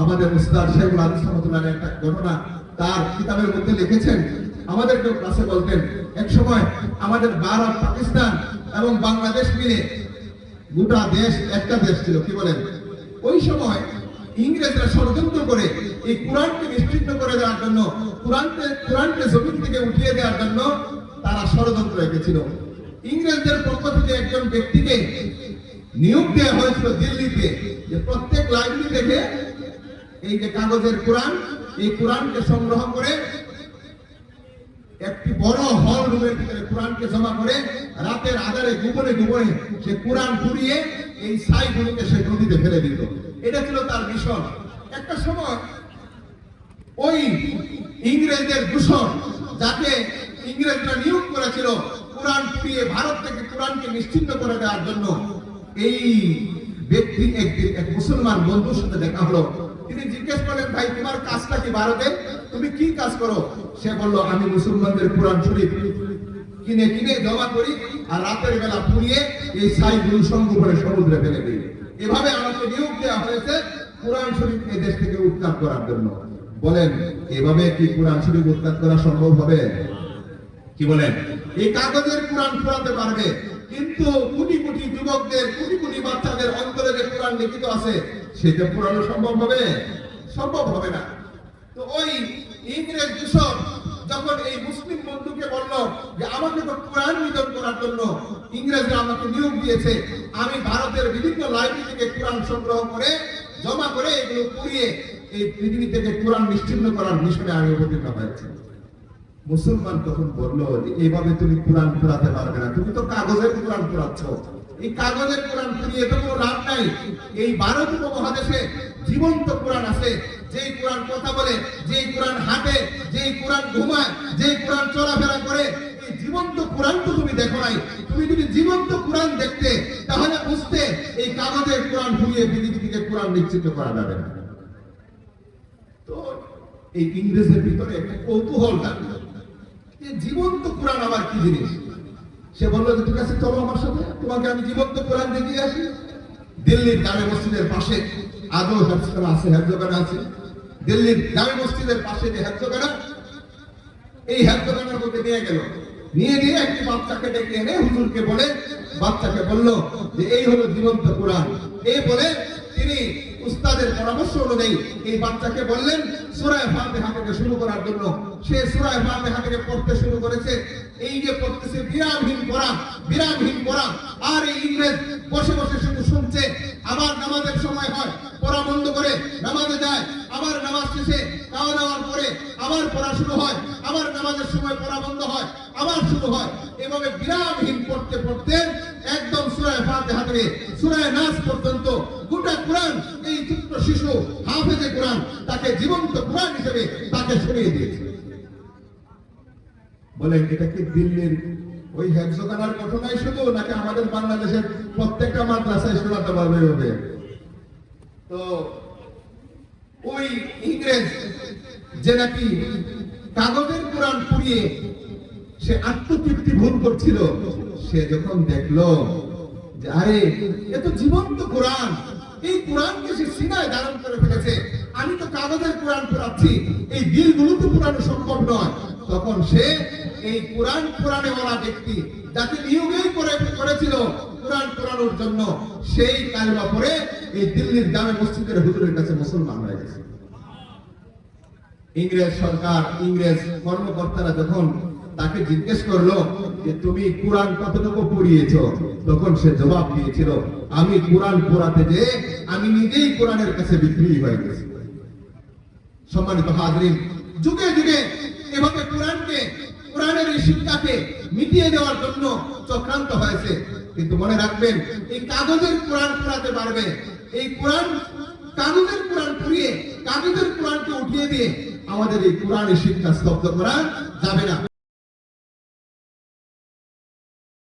আমাদের উস্তাদ শেখুল আদিস রহমতুল্লাহ একটা ঘটনা তার কিতাবের মধ্যে লিখেছেন। আমাদের কেউ ক্লাসে বলতেন, এক সময় আমাদের ভারত পাকিস্তান এবং বাংলাদেশ মিলে গোটা দেশ একটা দেশ ছিল। কি বলেন? ওই সময় ইংরেজরা ষড়যন্ত্র করে এই কোরআনকে নিশ্চিন্ন করে দেওয়ার জন্য, কোরআনকে কোরআনকে জমিন থেকে উঠিয়ে দেওয়ার জন্য তারা ষড়যন্ত্র রেখেছিল। ইংরেজদের পক্ষ থেকে একজন ব্যক্তিকে নিয়োগ দেওয়া হয়েছিল দিল্লিতে, যে প্রত্যেক লাইব্রেরি থেকে এই যে কাগজের কোরআন, এই কোরআনকে সংগ্রহ করে একটি বড় হল রুমের ভিতরে কোরআনকে জমা করে রাতের আধারে গোপনে গোপনে সে কোরআন পুড়িয়ে এই সাইগুলোকে সে নদীতে ফেলে দিত এটা ছিল তার মিশন। একটা সময় ওই ইংরেজদের দূষণ যাকে ইংরেজরা নিয়োগ করেছিল কোরআন পুড়িয়ে ভারত থেকে কোরআনকে নিশ্চিন্ত করে দেওয়ার জন্য, এই ব্যক্তি একদিন এক মুসলমান বন্ধুর সাথে দেখা হলো। তিনি জিজ্ঞেস করলেন, ভাই, তোমার কাজটা কি ভারতে? তুমি কি কাজ করো? সে বলল, আমি মুসলমানদের কোরআন শরীফ কিনে কিনে জমা করি আর রাতের বেলা পুড়িয়ে এই সাইগুলো সংগোপনে সমুদ্রে ফেলে দিই। এভাবে আমাকে নিয়োগ দেওয়া হয়েছে কোরআন শরীফ এই দেশ থেকে উৎখাত করার জন্য। বলেন, এভাবে কি কোরআন শরীফ উৎখাত করা সম্ভব হবে? কি বলেন? এই কাগজের কোরআন পড়াতে পারবে, কিন্তু কোটি কোটি যুবকদের, কোটি কোটি বাচ্চাদের অন্তরে যে কোরআন লিখিত আছে সেটা পড়ানো সম্ভব হবে? সম্ভব হবে না। তো ওই ইংরেজ দূষণ যখন এই মুসলিম বন্ধুকে বলল যে, আমাকে তো কোরআন নিধন করার জন্য ইংরেজরা আমাকে নিয়োগ দিয়েছে। আমি ভারতের বিভিন্ন লাইব্রেরি থেকে কোরআন সংগ্রহ করে, জমা করে এগুলো পুড়িয়ে এই পৃথিবী থেকে কোরআন নিশ্চিন্ন করার মিশনে আমি অবতীর্ণ হয়েছি। মুসলমান তখন বলল যে, এইভাবে তুমি কোরআন পড়াতে পারবে না। তুমি তো কাগজের কোরআন পড়াচ্ছ। এই কাগজের কোরআন তো কোনো লাভ নাই। এই ভারত উপমহাদেশে জীবন্ত কোরআন আছে। যেই কোরআন কথা বলে, যেই কোরআন হাঁটে, যেই কোরআন ঘুমায়, যেই কোরআন চলাফেরা করে, এই জীবন্ত কোরআন তো তুমি দেখো নাই। তুমি যদি জীবন্ত কোরআন দেখতে, তাহলে বুঝতে এই কাগজের কোরআন পুড়িয়ে পৃথিবী থেকে কোরআন নিশ্চিত করা যাবে না। তো এই ইংরেজের ভিতরে একটা কৌতূহল থাকল যে জীবন্ত কোরআন আবার কি জিনিস? সে বলল যে, ঠিক আছে, চলো আমার সাথে। তোমাকে আমি জীবন্ত কোরআন দেখিয়ে আসি। দিল্লির জামে মসজিদের পাশে আদৌ হেফজখানা আছে হেফজখানা আছে? দিল্লির জামে মসজিদের পাশে যে হেফজখানা, এই হেফজখানার মধ্যে নিয়ে গেল। নিয়ে নিয়ে একটি বাচ্চাকে ডেকে এনে হুজুরকে বলে, বাচ্চাকে বলল যে, এই হলো জীবন্ত কোরআন। এই বলে তিনি উস্তাদের পরামর্শ অনুযায়ী এই বাচ্চাকে বললেন, সূরায়ে ফাতিহা থেকে শুরু করার জন্য। সে সূরায়ে ফাতিহা থেকে পড়তে শুরু করেছে। এই যে পড়তেছে, বিরামহীন পড়া বিরামহীন পড়া। আর এই ইংরেজ বসে বসে শুধু শুনছে, আবার নামাজের সময় হয়, পড়া বন্ধ করে নামাজে যায়, আবার নামাজ শেষে খাওয়া দাওয়ার পরে আবার পড়া শুরু হয়, আবার নামাজের সময় পড়া বন্ধ হয়, আবার শুরু হয়। এভাবে বিরামহীন পড়তে পড়তে একদম সুরায় ফাতিহা থেকে সূরায়ে নাস পর্যন্ত ছোট্ট শিশু হাফেজে কোরআন তাকে জীবন্ত কোরআন হিসেবে তাকে শুনিয়ে দিয়েছে। বলেন এটা কি দিল্লির ওই হেফজখানার ঘটনাই শুধু, নাকি আমাদের বাংলাদেশের প্রত্যেকটা মাদ্রাসায় শোনাতে পারবে হবে? তো ওই ইংরেজ যে নাকি কাগজের কোরআন পুড়িয়ে সে আত্মতৃপ্তি ভুল করছিল, সে যখন দেখল যে, আরে তো জীবন্ত কোরআন এই কোরআনকে সে সিনায় ধারণ করে ফেলেছে, আমি তো কাগজের কোরআন পড়াচ্ছি, এই দিলগুলো তো পুরানো সম্ভব নয়। তখন সে এই কোরআন কোরআনে ওলা ব্যক্তি যাকে নিয়োগই করে করেছিল কোরআন পড়ানোর জন্য, সেই কালমা পড়ে এই দিল্লির জামে মসজিদের হুজুরের কাছে মুসলমান হয়ে গেছে। ইংরেজ সরকার, ইংরেজ কর্মকর্তারা যখন তাকে জিজ্ঞেস করল যে, তুমি কোরআন কতটুকু পড়িয়েছ? তখন সে জবাব দিয়েছিল, আমি কোরআন পড়াতে যে আমি নিজেই কোরআনের কাছে বিক্রি হয়ে গেছি। সম্মানিত হাজরিন, যুগে যুগে এভাবে কোরআনকে, কোরআনের এই শিক্ষাকে মিটিয়ে দেওয়ার জন্য চক্রান্ত হয়েছে। কিন্তু মনে রাখবেন, এই কাগজের কোরআন পড়াতে পারবে, এই কোরআন, কাগজের কোরআন পড়িয়ে কাগজের কোরআনকে উঠিয়ে দিয়ে আমাদের এই কোরআনের শিক্ষা স্তব্ধ করা যাবে না।